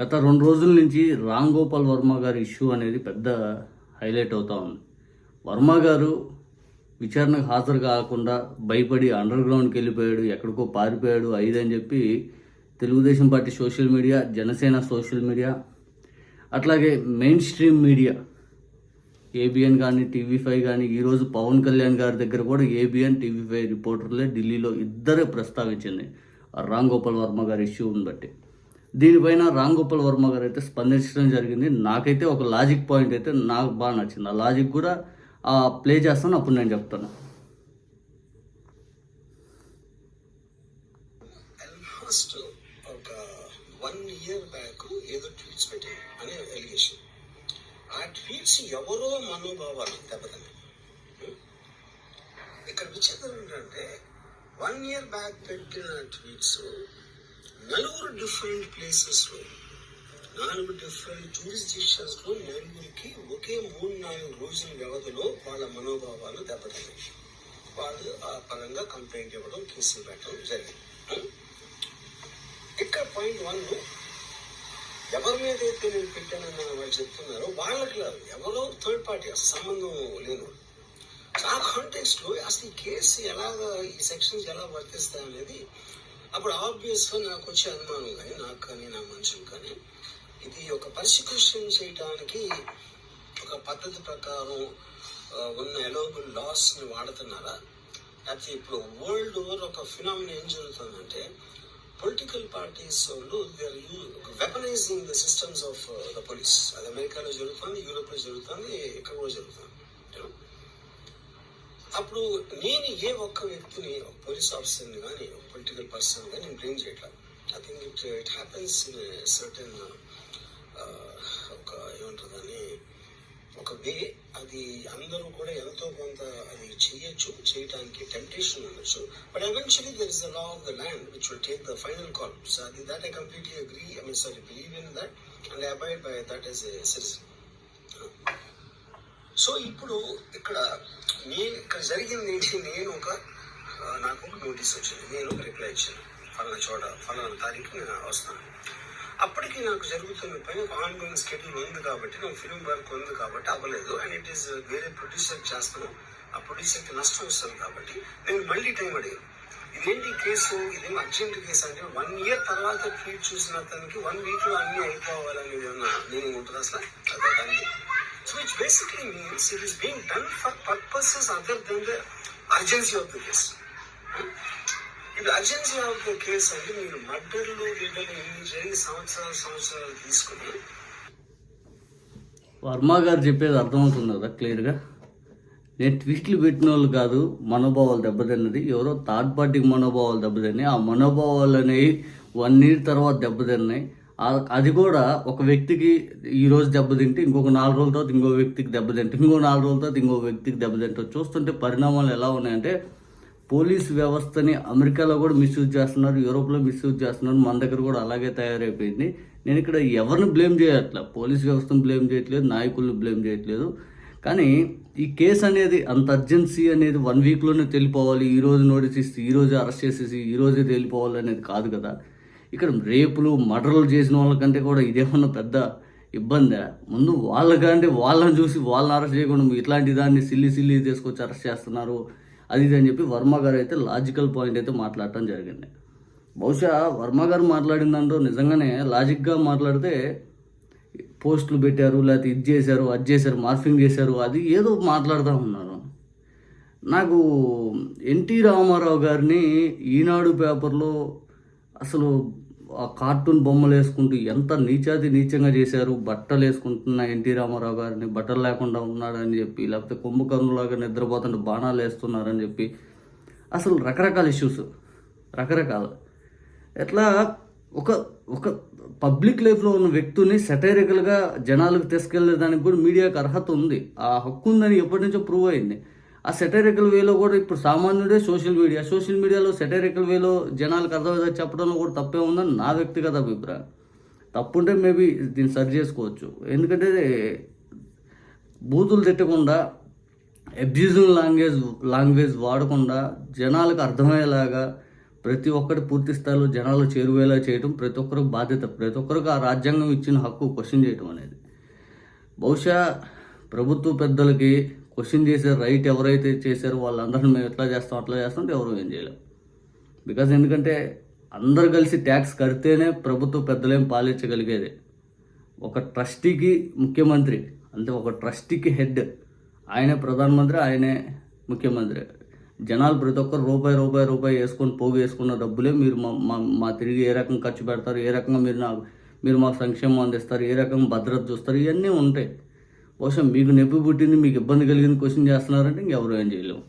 గత రెండు రోజుల నుంచి రామ్ గోపాల్ వర్మ గారి ఇష్యూ అనేది పెద్ద హైలైట్ అవుతా ఉంది. వర్మ గారు విచారణకు హాజరు కాకుండా భయపడి అండర్ గ్రౌండ్కి వెళ్ళిపోయాడు ఎక్కడికో పారిపోయాడు ఐదని చెప్పి Telugu Desam party social media Janasena social media అట్లాగే మెయిన్ స్ట్రీమ్ మీడియా ఏబిఎన్ కానీ టీవీ ఫైవ్ కానీ ఈరోజు పవన్ కళ్యాణ్ గారి దగ్గర కూడా ఏబిఎన్ టీవీ ఫైవ్ రిపోర్టర్లే ఢిల్లీలో ఇద్దరే ప్రస్తావించింది. ఆ రామ్ గోపాల్ వర్మ గారి ఇష్యూని బట్టి దీనిపైన రామ్ గోపాల్ వర్మ గారు అయితే స్పందించడం జరిగింది. నాకైతే ఒక లాజిక్ పాయింట్ అయితే నాకు బాగా నచ్చింది. ఆ లాజిక్ కూడా ఆ ప్లే చేస్తాను అప్పుడు నేను చెప్తాను. ఆల్మోస్ట్ ఒక వన్ ఇయర్ బ్యాక్ ఏదో ట్వీట్స్ పెట్టాయి అనే ఎలిగేషన్ ఆ ట్వీట్స్ ఎవరో మనోభావాలు దెబ్బతిన్నాయి. ఇక్కడ విచిత్రం ఏంటంటే వన్ ఇయర్ బ్యాక్ పెట్టిన ట్వీట్స్ నలుగురు డిఫరెంట్ ప్లేసెస్లో నాలుగు డిఫరెంట్ జూరిస్డిక్షన్స్లో నలుగురికి ఒకే మూడు నాలుగు రోజుల వ్యవధిలో వాళ్ళ మనోభావాలు దెబ్బతిన్నాయి. వాళ్ళు ఆ పరంగా కంప్లైంట్ ఇవ్వడం కేసులు పెట్టడం జరిగింది. Hmm? ఇక్కడ పాయింట్ వన్ ఎవరి మీద అయితే నేను పెట్టానని వాళ్ళు చెప్తున్నారో వాళ్ళకి లేదు ఎవరో థర్డ్ పార్టీ అసలు సంబంధం లేను ఆ కాంటెక్స్ట్లో అసలు ఈ కేసు ఎలాగ ఈ సెక్షన్స్ ఎలా వర్తిస్తాయి అనేది అప్పుడు ఆబ్వియస్గా నాకు వచ్చే అనుమానం కానీ నాకు కానీ నా మనుషులు కానీ ఇది ఒక పర్సిక్యూషన్ చేయడానికి ఒక పద్ధతి ప్రకారం ఉన్న ఎలోబుల్ లాస్ని వాడుతున్నారా? అయితే ఇప్పుడు వరల్డ్ ఓవర్ ఒక ఫినామినా ఏం జరుగుతుందంటే పొలిటికల్ పార్టీస్ వాళ్ళు they weaponizing the systems of the police అది అమెరికాలో జరుగుతుంది యూరోప్లో జరుగుతుంది ఇక్కడ కూడా జరుగుతుంది. అప్పుడు నేను ఏ ఒక్క వ్యక్తిని పోలీస్ ఆఫీసర్ని కానీ ఒక పర్సన్ కానీ నేను బ్లేమ్ చేయట్లేదు I think it it happens in certain ఒక ఏమంటారు దాన్ని? ఒక వే అది అందరూ కూడా ఎంతో కొంత అది చేయొచ్చు చేయడానికి టెంప్టేషన్ ఉండొచ్చు. But eventually there is the law of the land which will take the final call so అది that I completely agree I mean sorry believe in that and abide by that is a citizen so ఇప్పుడు ఇక్కడ నేను ఇక్కడ జరిగింది ఏంటి నేను ఒక నాకు నోటీస్ వచ్చింది. నేను ఒక రిప్లై ఇచ్చాను. ఫలానా చోట ఫలానా తారీఖు నేను వస్తాను. అప్పటికి నాకు జరుగుతున్న పని ఒక ఆన్ గోయింగ్ స్కెడ్యూల్ ఉంది కాబట్టి నాకు ఫిల్మ్ వర్క్ ఉంది కాబట్టి అవ్వలేదు. అండ్ ఇట్ ఈస్ వేరే ప్రొడ్యూసర్ చేస్తాను. ఆ ప్రొడ్యూసర్కి నష్టం వస్తుంది కాబట్టి నేను మళ్ళీ టైం అడిగాను. ఇదేంటి కేసు? ఇదేం అర్జెంట్ కేసు అంటే వన్ ఇయర్ తర్వాత ట్వీట్ చూసిన అతనికి వన్ వీక్లో అన్ని అయిపోవాలనేది ఏమన్నా మీనింగ్ ఉంటుంది అసలు? దానికి. So which basically means it is being done for purposes other than the urgency of the case ఇప్పుడు అర్జెన్సీ ఆఫ్ ద కేసు అంటే మీరు మర్డర్లు వీళ్ళని జరిగి సంవత్సరాలు సంవత్సరాలు తీసుకుని వర్మ గారు చెప్పేది అర్థమవుతుంది కదా క్లియర్గా నేను ట్విస్టులు పెట్టిన వాళ్ళు కాదు మనోభావాలు దెబ్బతిన్నది. ఎవరో థర్డ్ పార్టీకి మనోభావాలు దెబ్బతిన్నాయి. ఆ మనోభావాలు అనేవి వన్ ఇయర్ తర్వాత దెబ్బతిన్నాయి. అది కూడా ఒక వ్యక్తికి ఈ రోజు దెబ్బతింటే ఇంకొక నాలుగు రోజుల తర్వాత ఇంకో వ్యక్తికి దెబ్బతింటే ఇంకో నాలుగు రోజుల తర్వాత ఇంకో వ్యక్తికి దెబ్బతింటే చూస్తుంటే పరిణామాలు ఎలా ఉన్నాయంటే పోలీస్ వ్యవస్థని అమెరికాలో కూడా మిస్యూజ్ చేస్తున్నారు యూరోప్లో మిస్యూజ్ చేస్తున్నారు మన దగ్గర కూడా అలాగే తయారైపోయింది. నేను ఇక్కడ ఎవరిని బ్లేమ్ చేయట్లే? పోలీస్ వ్యవస్థను బ్లేమ్ చేయట్లేదు నాయకులను బ్లేమ్ చేయట్లేదు. కానీ ఈ కేసు అనేది అంత అర్జెన్సీ అనేది వన్ వీక్లోనే తెలిపోవాలి ఈ రోజు నోటీస్ ఇస్తే ఈ రోజే అరెస్ట్ చేసేసి ఈ రోజే తెలిపోవాలి అనేది కాదు కదా. ఇక్కడ రేపులు మర్డర్లు చేసిన వాళ్ళకంటే కూడా ఇదేమన్నా పెద్ద ఇబ్బందే? ముందు వాళ్ళకంటే వాళ్ళని చూసి వాళ్ళని అరెస్ట్ చేయకుండా ఇట్లాంటి దాన్ని సిల్లి సిల్లి తీసుకొచ్చి అరెస్ట్ చేస్తున్నారు. అది ఇది అని చెప్పి వర్మ గారు అయితే లాజికల్ పాయింట్ అయితే మాట్లాడటం జరిగింది. బహుశా వర్మ గారు మాట్లాడిన దాంట్లో నిజంగానే లాజిక్గా మాట్లాడితే పోస్టులు పెట్టారు లేకపోతే ఇది చేశారు అది చేశారు మార్ఫింగ్ చేశారు అది ఏదో మాట్లాడుతూ ఉన్నారు. నాకు ఎన్టీ రామారావు గారిని ఈనాడు పేపర్లో అసలు ఆ కార్టూన్ బొమ్మలు వేసుకుంటూ ఎంత నీచాతి నీచంగా చేశారు బట్టలు వేసుకుంటున్న ఎన్టీ రామారావు గారిని బట్టలు లేకుండా ఉన్నాడని చెప్పి లేకపోతే కుంభకర్ణులాగా నిద్రపోతుంటే బాణాలు వేస్తున్నారని చెప్పి. అసలు రకరకాల ఇష్యూస్ రకరకాల. ఎట్లా ఒక ఒక పబ్లిక్ లైఫ్లో ఉన్న వ్యక్తిని సెటైరికల్గా జనాలకు తీసుకెళ్ళేదానికి కూడా మీడియాకు అర్హత ఉంది. ఆ హక్కు ఉందని ఎప్పటి నుంచో ప్రూవ్ అయింది. ఆ సెటైరికల్ వేలో కూడా ఇప్పుడు సామాన్యుడే సోషల్ మీడియా. సోషల్ మీడియాలో సెటైరికల్ వేలో జనాలకు అర్థమయ్యేదా చెప్పడంలో కూడా తప్పే ఉందని నా వ్యక్తిగత అభిప్రాయం. తప్పుంటే మేబీ దీన్ని సరి చేసుకోవచ్చు. ఎందుకంటే బూతులు తిట్టకుండా అబ్యూజివ్ లాంగ్వేజ్ లాంగ్వేజ్ వాడకుండా జనాలకు అర్థమయ్యేలాగా ప్రతి ఒక్కటి పూర్తి స్థాయిలో జనాలు చేరువేలా చేయడం ప్రతి ఒక్కరికి బాధ్యత. ప్రతి ఒక్కరికి ఆ రాజ్యాంగం ఇచ్చిన హక్కు క్వశ్చన్ చేయడం అనేది. బహుశా ప్రభుత్వ పెద్దలకి క్వశ్చన్ చేసే రైట్ ఎవరైతే చేశారో వాళ్ళందరిని మేము ఎట్లా చేస్తాం అట్లా చేస్తాం అంటే ఎవరు ఏం చేయలేం. బికాజ్ ఎందుకంటే అందరు కలిసి ట్యాక్స్ కడితేనే ప్రభుత్వ పెద్దలేం పాలించగలిగేది. ఒక ట్రస్టీకి ముఖ్యమంత్రి అంటే ఒక ట్రస్టీకి హెడ్ ఆయనే ప్రధానమంత్రి ఆయనే ముఖ్యమంత్రి. జనాలు ప్రతి ఒక్కరు రూపాయి రూపాయి రూపాయి వేసుకొని పోగు వేసుకున్న డబ్బులే మీరు మా మా- తిరిగి ఏ రకంగా ఖర్చు పెడతారు ఏ రకంగా మీరు నాకు మీరు మా సంక్షేమం అందిస్తారు ఏ రకంగా భద్రత చూస్తారు ఇవన్నీ ఉంటాయి. బహుశా మీకు నొప్పి పుట్టింది మీకు ఇబ్బంది కలిగింది క్వశ్చన్ చేస్తున్నారంటే ఇంకెవరు ఏం చేయలేము.